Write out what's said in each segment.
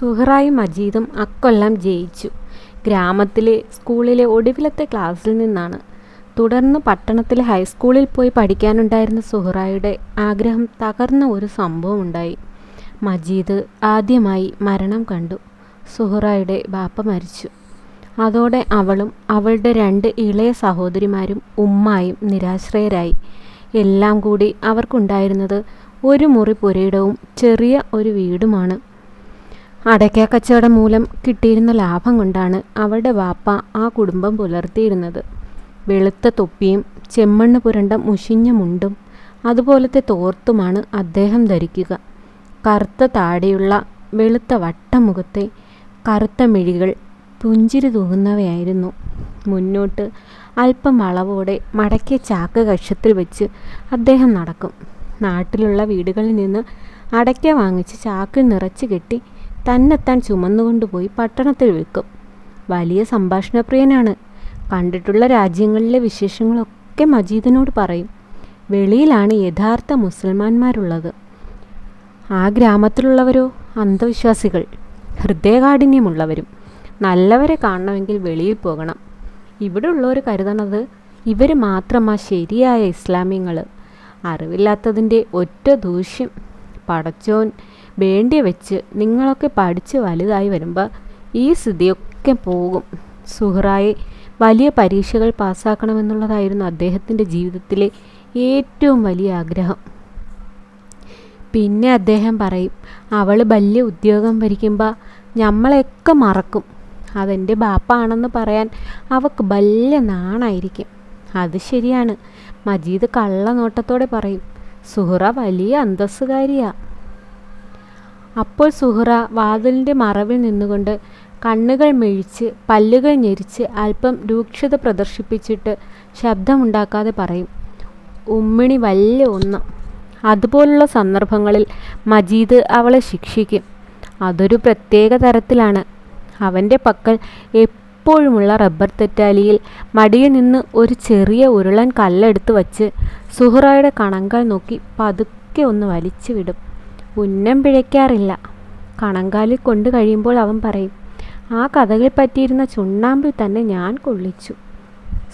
സുഹറായും മജീദും അക്കൊല്ലം ജയിച്ചു. ഗ്രാമത്തിലെ സ്കൂളിലെ ഒടുവിലത്തെ ക്ലാസ്സിൽ നിന്നാണ്. തുടർന്ന് പട്ടണത്തിലെ ഹൈസ്കൂളിൽ പോയി പഠിക്കാനുണ്ടായിരുന്ന സുഹറായുടെ ആഗ്രഹം തകർന്ന ഒരു സംഭവം ഉണ്ടായി. മജീദ് ആദ്യമായി മരണം കണ്ടു. സുഹറായുടെ ബാപ്പ മരിച്ചു. അതോടെ അവളും അവളുടെ രണ്ട് ഇളയ സഹോദരിമാരും ഉമ്മായും നിരാശ്രയരായി. എല്ലാം കൂടി അവർക്കുണ്ടായിരുന്നത് ഒരു മുറി പുരയിടവും ചെറിയ ഒരു വീടുമാണ്. അടയ്ക്ക കച്ചവടം മൂലം കിട്ടിയിരുന്ന ലാഭം കൊണ്ടാണ് അവളുടെ വാപ്പ ആ കുടുംബം പുലർത്തിയിരുന്നത്. വെളുത്ത തൊപ്പിയും ചെമ്മണ്ണ് പുരണ്ട മുഷിഞ്ഞ മുണ്ടും അതുപോലത്തെ തോർത്തുമാണ് അദ്ദേഹം ധരിക്കുക. കറുത്ത താടിയുള്ള വെളുത്ത വട്ടമുഖത്തെ കറുത്ത മിഴികൾ പുഞ്ചിരി തൂങ്ങുന്നവയായിരുന്നു മുന്നോട്ട് അല്പം വളവോടെ മടക്കിയ ചാക്ക് കക്ഷത്തിൽ വെച്ച് അദ്ദേഹം നടക്കും. നാട്ടിലുള്ള വീടുകളിൽ നിന്ന് അടയ്ക്ക വാങ്ങിച്ച് ചാക്കിൽ നിറച്ച് കെട്ടി തന്നെത്താൻ ചുമന്നുകൊണ്ടുപോയി പട്ടണത്തിൽ വിൽക്കും. വലിയ സംഭാഷണപ്രിയനാണ്. കണ്ടിട്ടുള്ള രാജ്യങ്ങളിലെ വിശേഷങ്ങളൊക്കെ മജീദിനോട് പറയും. വെളിയിലാണ് യഥാർത്ഥ മുസൽമാന്മാരുള്ളത്. ആ ഗ്രാമത്തിലുള്ളവരോ? അന്ധവിശ്വാസികൾ. ഹൃദയകാഠിന്യമുള്ളവരും. നല്ലവരെ കാണണമെങ്കിൽ വെളിയിൽ പോകണം. ഇവിടെ ഉള്ളവർ കരുതണത് ഇവർ മാത്രമാ ശരിയായ ഇസ്ലാമ്യങ്ങൾ അറിവില്ലാത്തതിന്റെ ഒറ്റ ദൂഷ്യം. പടച്ചോൻ വേണ്ടി വെച്ച് നിങ്ങളൊക്കെ പഠിച്ച് വലുതായി വരുമ്പോൾ ഈ സ്ഥിതിയൊക്കെ പോകും. സുഹറായി വലിയ പരീക്ഷകൾ പാസ്സാക്കണമെന്നുള്ളതായിരുന്നു അദ്ദേഹത്തിന്റെ ജീവിതത്തിലെ ഏറ്റവും വലിയ ആഗ്രഹം. പിന്നെ അദ്ദേഹം പറയും അവൾ വലിയ ഉദ്യോഗം ഭരിക്കുമ്പോൾ നമ്മളെയൊക്കെ മറക്കും. അതെന്റെ ബാപ്പാണെന്ന് പറയാൻ അവക്ക് വലിയ നാണായിരിക്കും. അത് ശരിയാണ്. മജീദ് കള്ളനോട്ടത്തോടെ പറയും സുഹറ വലിയ അന്തസ്സുകാരിയാ. അപ്പോൾ സുഹറ വാതിലിന്റെ മറവിൽ നിന്നുകൊണ്ട് കണ്ണുകൾ മെഴിച്ച് പല്ലുകൾ ഞെരിച്ച് അല്പം രൂക്ഷത പ്രദർശിപ്പിച്ചിട്ട് ശബ്ദമുണ്ടാക്കാതെ പറയും ഉമ്മിണി വലിയ ഒന്ന്. അതുപോലുള്ള സന്ദർഭങ്ങളിൽ മജീദ് അവളെ ശിക്ഷിക്കും. അതൊരു പ്രത്യേക തരത്തിലാണ്. അവന്റെ പക്കൽ എപ്പോഴുമുള്ള റബ്ബർ തെറ്റാലിയിൽ മടിയിൽ നിന്ന് ഒരു ചെറിയ ഉരുളൻ കല്ലെടുത്ത് വച്ച് സുഹറയുടെ കണങ്കാൽ നോക്കി പതുക്കെ ഒന്ന് വലിച്ചു വിടും. ഉന്നം പിഴയ്ക്കാറില്ല. കണങ്കാലിൽ കൊണ്ട് കഴിയുമ്പോൾ അവൻ പറയും ആ കഥകിൽ പറ്റിയിരുന്ന ചുണ്ണാമ്പിൽ തന്നെ ഞാൻ കൊള്ളിച്ചു.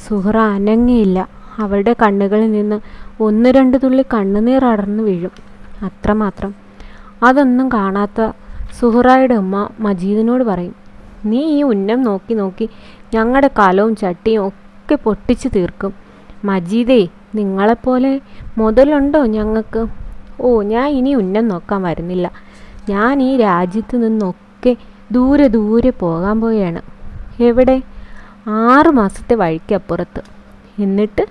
സുഹറ അനങ്ങിയില്ല. അവളുടെ കണ്ണുകളിൽ നിന്ന് ഒന്ന് രണ്ട് തുള്ളി കണ്ണുനീർ അടർന്നു വീഴും. അത്രമാത്രം. അതൊന്നും കാണാത്ത സുഹറായുടെ ഉമ്മ മജീദിനോട് പറയും നീ ഈ ഉന്നം നോക്കി നോക്കി ഞങ്ങളുടെ കലവും ചട്ടിയും ഒക്കെ പൊട്ടിച്ചു തീർക്കും. മജീദേ നിങ്ങളെപ്പോലെ മുതലുണ്ടോ ഞങ്ങൾക്ക്? ഓ ഞാൻ ഇനി ഉന്നം നോക്കാൻ വരുന്നില്ല. ഞാൻ ഈ രാജ്യത്ത് നിന്നൊക്കെ ദൂരെ ദൂരെ പോകാൻ പോവുകയാണ്. എവിടെ? ആറു മാസത്തെ വഴിക്കപ്പുറത്ത്. എന്നിട്ട്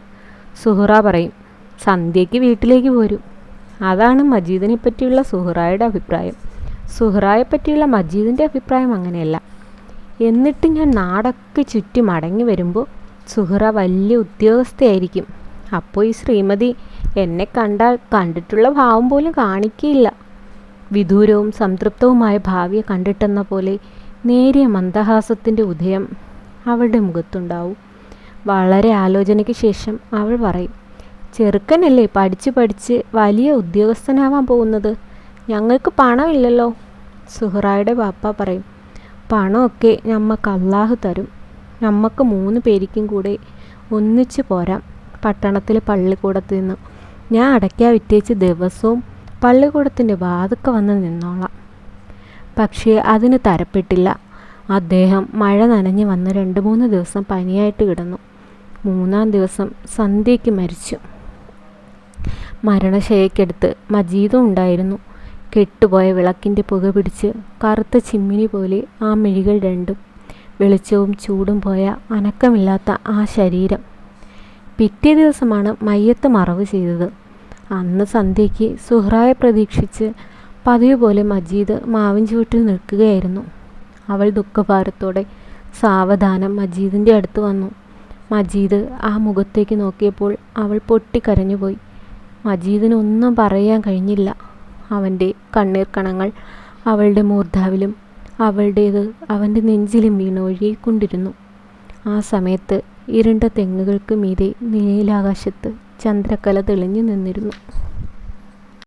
സുഹറ പറയും സന്ധ്യയ്ക്ക് വീട്ടിലേക്ക് പോരും. അതാണ് മജീദിനെ പറ്റിയുള്ള സുഹറായുടെ അഭിപ്രായം. സുഹറായെ പറ്റിയുള്ള മജീദിന്റെ അഭിപ്രായം അങ്ങനെയല്ല. എന്നിട്ട് ഞാൻ നാടൊക്കെ ചുറ്റി മടങ്ങി വരുമ്പോൾ സുഹറ വലിയ ഉദ്യോഗസ്ഥയായിരിക്കും. അപ്പോൾ ഈ ശ്രീമതി എന്നെ കണ്ടാൽ കണ്ടിട്ടുള്ള ഭാവം പോലും കാണിക്കില്ല വിദൂരവും സംതൃപ്തവുമായ ഭാവിയെ കണ്ടിട്ടെന്ന പോലെ നേരിയ മന്ദഹാസത്തിന്റെ ഉദയം അവളുടെ മുഖത്തുണ്ടാവും. വളരെ ആലോചനയ്ക്ക് ശേഷം അവൾ പറയും ചെറുക്കനല്ലേ പഠിച്ച് പഠിച്ച് വലിയ ഉദ്യോഗസ്ഥനാവാൻ പോകുന്നത്? ഞങ്ങൾക്ക് പണമില്ലല്ലോ. സുഹറായുടെ ബാപ്പ പറയും പണമൊക്കെ ഞമ്മക്ക് അള്ളാഹു തരും. ഞമ്മക്ക് മൂന്ന് പേരിക്കും കൂടെ ഒന്നിച്ച് പോരാം. പട്ടണത്തിലെ പള്ളിക്കൂടത്ത് നിന്ന്. ഞാൻ അടയ്ക്കാ വിറ്റേച്ച് ദിവസവും പള്ളിക്കൂടത്തിന്റെ വാതുക്ക വന്ന് നിന്നോളാം. പക്ഷേ അതിന് തരപ്പെട്ടില്ല. അദ്ദേഹം മഴ നനഞ്ഞ് വന്ന് രണ്ട് മൂന്ന് ദിവസം പനിയായിട്ട് കിടന്നു. മൂന്നാം ദിവസം സന്ധ്യയ്ക്ക് മരിച്ചു. മരണശയക്കെടുത്ത് മജീദും ഉണ്ടായിരുന്നു. കെട്ടുപോയ വിളക്കിന്റെ പുക പിടിച്ച് കറുത്ത ചിമ്മിനി പോലെ ആ മിഴികൾ രണ്ടും വെളിച്ചവും ചൂടും പോയ അനക്കമില്ലാത്ത ആ ശരീരം പിറ്റേ ദിവസമാണ് മയ്യത്ത് മറവ് ചെയ്തത്. അന്ന് സന്ധ്യയ്ക്ക് സുഹ്റായെ പ്രതീക്ഷിച്ച് പതിവ് പോലെ മജീദ് മാവിൻ ചുവട്ടിൽ നിൽക്കുകയായിരുന്നു. അവൾ ദുഃഖഭാരത്തോടെ സാവധാനം മജീദിന്റെ അടുത്ത് വന്നു. മജീദ് ആ മുഖത്തേക്ക് നോക്കിയപ്പോൾ അവൾ പൊട്ടിക്കരഞ്ഞുപോയി. മജീദിന് ഒന്നും പറയാൻ കഴിഞ്ഞില്ല. അവന്റെ കണ്ണീർ കണങ്ങൾ അവളുടെ മൂർധാവിലും അവളുടേത് അവന്റെ നെഞ്ചിലും വീണ് ഒഴുകിക്കൊണ്ടിരുന്നു. ആ സമയത്ത് ഇരുണ്ട തെങ്ങുകൾക്ക് മീതെ നീലാകാശത്ത് ചന്ദ്രക്കല തെളിഞ്ഞു നിന്നിരുന്നു.